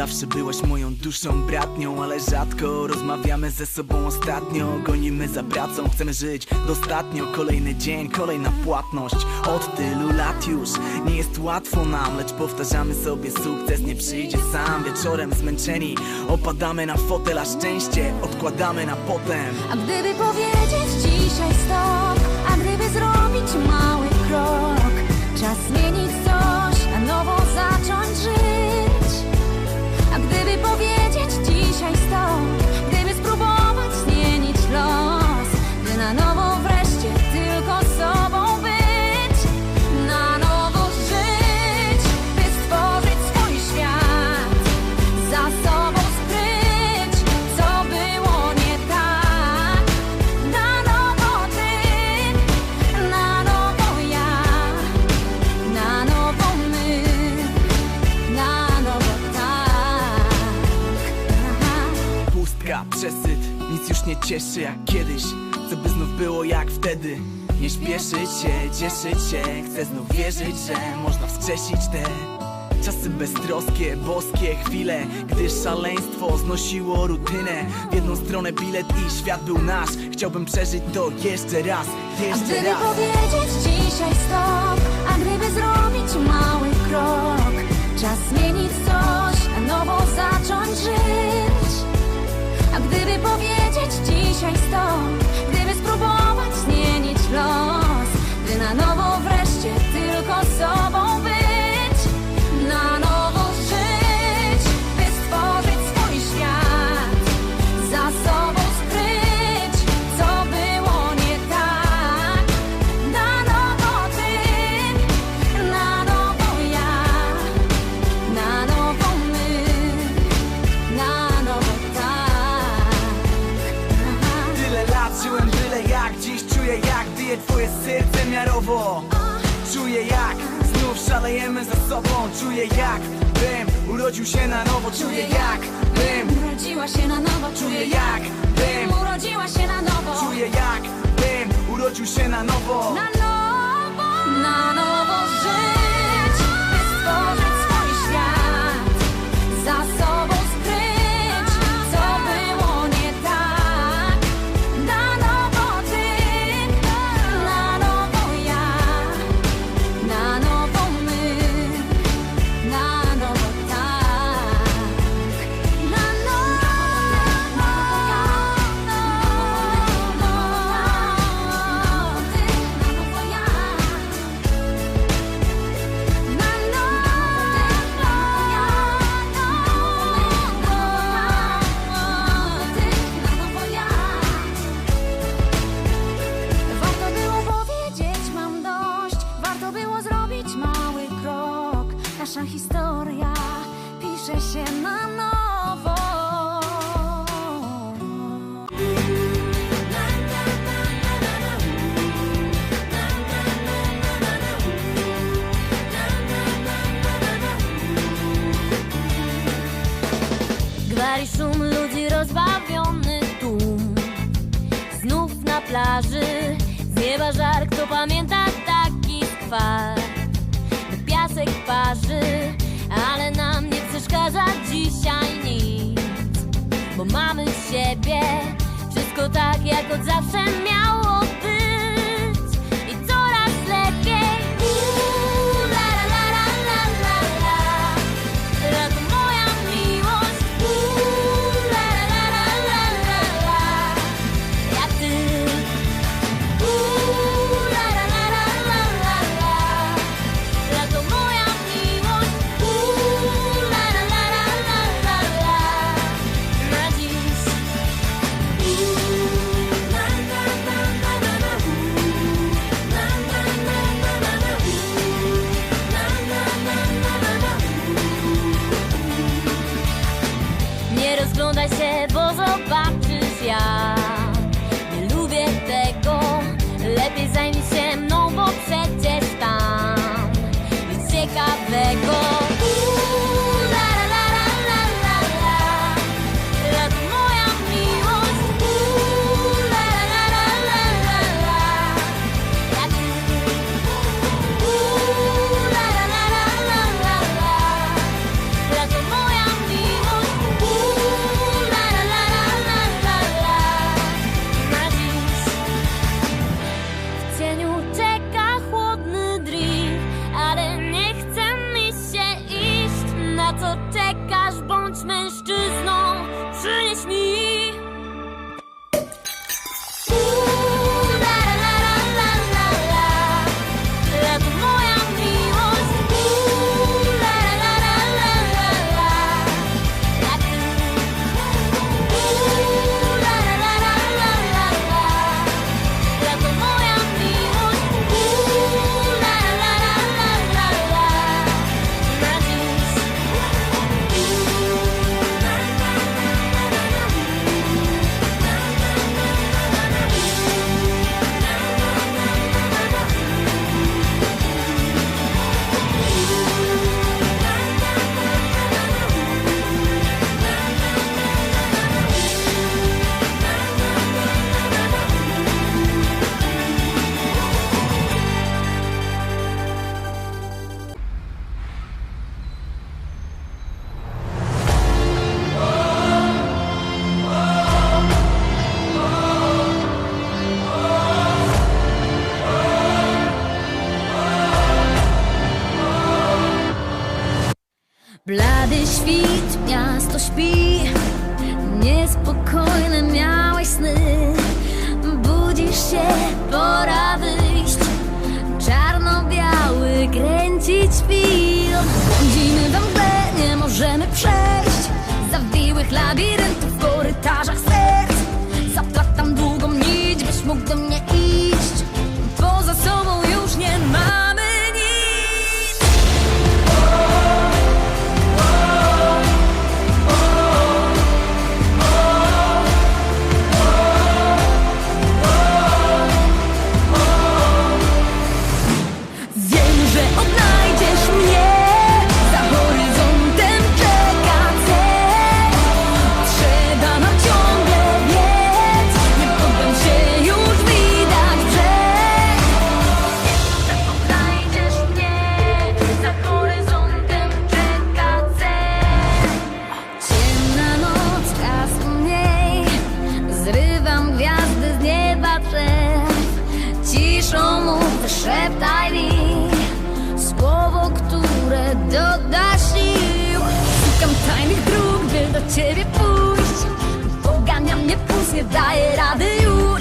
Zawsze byłaś moją duszą bratnią, ale rzadko rozmawiamy ze sobą ostatnio. Gonimy za pracą, chcemy żyć dostatnio. Kolejny dzień, kolejna płatność. Od tylu lat już nie jest łatwo nam Lecz powtarzamy sobie, sukces nie przyjdzie sam. Wieczorem zmęczeni opadamy na fotel, a szczęście odkładamy na potem. A gdyby powiedzieć dzisiaj stop, a gdyby zrobić mały krok, czas zmienić coś, na nowo zacząć powiedzieć dzisiaj cieszy jak kiedyś Co by znów było jak wtedy. Nie śpieszyć się, cieszyć się Chcę znów wierzyć, że można wskrzesić te Czasy beztroskie, boskie chwile Gdy szaleństwo znosiło rutynę. W jedną stronę bilet i świat był nasz Chciałbym przeżyć to jeszcze raz, A jeszcze gdyby raz. powiedzieć dzisiaj stop, a gdyby zrobić mały krok, czas zmienić coś, na nowo zacząć żyć. Dzisiaj stop, gdyby spróbować zmienić los, Żyłem byle jak Dziś czuję jak bije twoje serce miarowo. Czuję jak znów szalejemy za sobą. Czuję jak bym urodził się na nowo. Czuję jak bym, Urodziła się na nowo, czuję jak bym Urodziła się na nowo, Czuję jak bym urodził się na nowo. Na nowo, na nowo żyć, Gwari szum ludzi rozbawiony tłum. Znów na plaży Z nieba żar, kto pamięta taki skwar. Piasek parzy Ale nam nie przeszkadza dzisiaj nic. Bo mamy siebie Wszystko tak jak od zawsze miało Mensch, się, pora wyjść. Czarno-biały kręcić film. Błądzimy we mgle, nie możemy przejść. Zawiłych labiryntów nie daje rady już.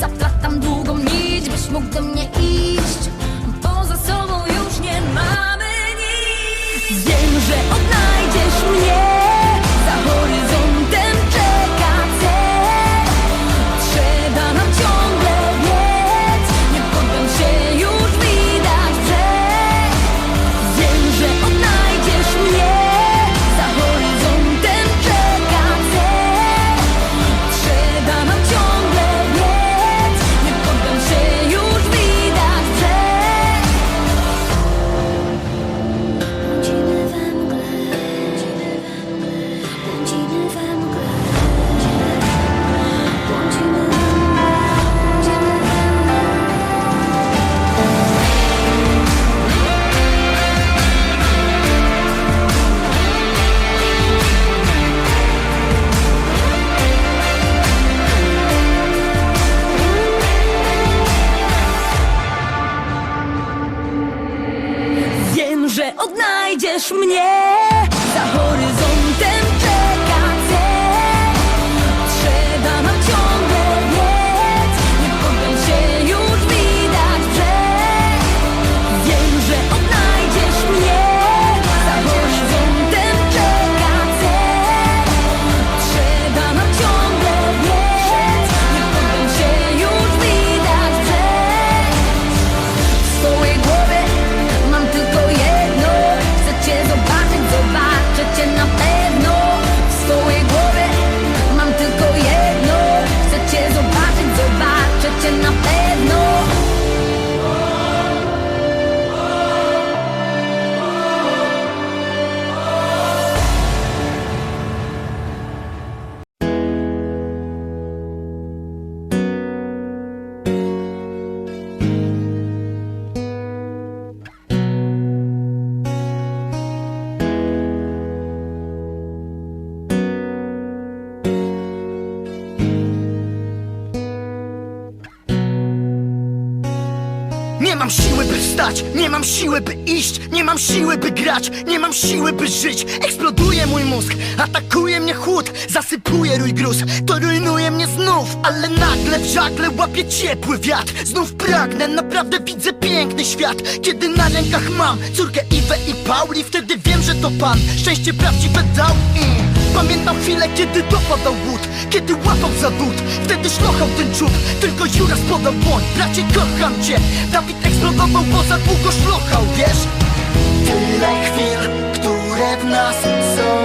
Zaplatam długą nić, byś mógł do mnie iść. Poza sobą już nie mamy nic. Wiem, że odnajdziesz by wstać, nie mam siły by iść. Nie mam siły by grać, nie mam siły by żyć. Eksploduje mój mózg, atakuje mnie chłód. Zasypuje rój gruz, to rujnuje mnie znów. Ale nagle w żagle łapie ciepły wiatr. Znów pragnę, naprawdę widzę piękny świat. Kiedy na rękach mam córkę Iwę i Pauli Wtedy wiem, że to Pan. Szczęście prawdziwe dał im Pamiętam chwilę, kiedy dopadał głód Kiedy łapał za wód, wtedy szlochał ten czub Tylko Juras podał błoń, bracie kocham cię. Dawid eksplodował, bo za długo szlochał, wiesz? Tyle chwil, które w nas są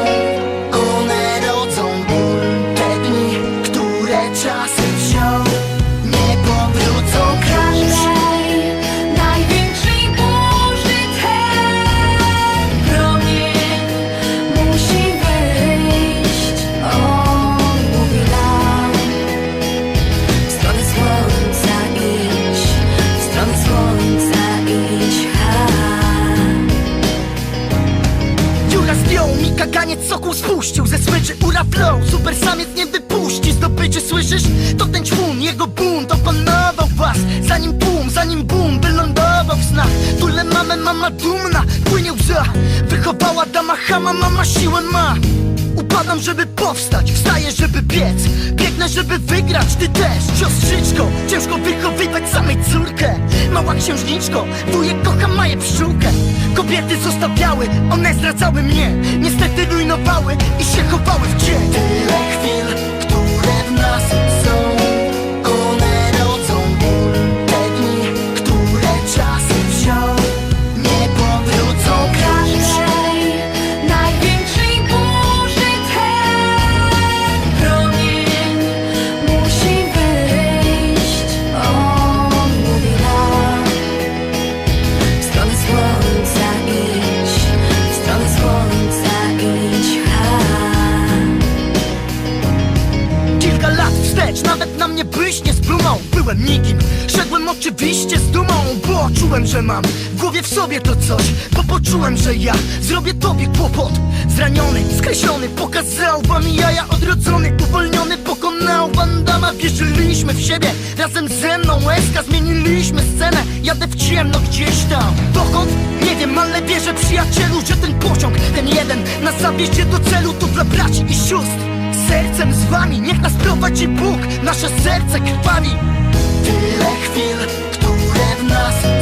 Mama dumna Płynie łza. Wychowała dama chama, mama siłę ma. Upadam, żeby powstać, wstaję, żeby biec. Biegnę, żeby wygrać, ty też. Siostrzyczko, ciężko wychowywać samej córkę. Mała księżniczko, wujek kocha Maję pszczółkę. Kobiety zostawiały, one zdradzały mnie. Niestety rujnowały i się chowały w cień Tyle chwil, które w nas oczywiście z dumą Bo czułem, że mam w głowie w sobie to coś Bo poczułem, że ja zrobię tobie kłopot. Zraniony, skreślony, pokazał wam jaja Odrodzony, uwolniony, pokonał Wandama. Wierzyliśmy w siebie, razem ze mną łezka Zmieniliśmy scenę, jadę w ciemno gdzieś tam Dokąd? Nie wiem, ale wierzę przyjacielu Że ten pociąg, ten jeden nas zawiezie do celu. To dla braci i sióstr Sercem z wami, niech nas prowadzi Bóg. Nasze serce krwawi. Tyle chwil, które w nas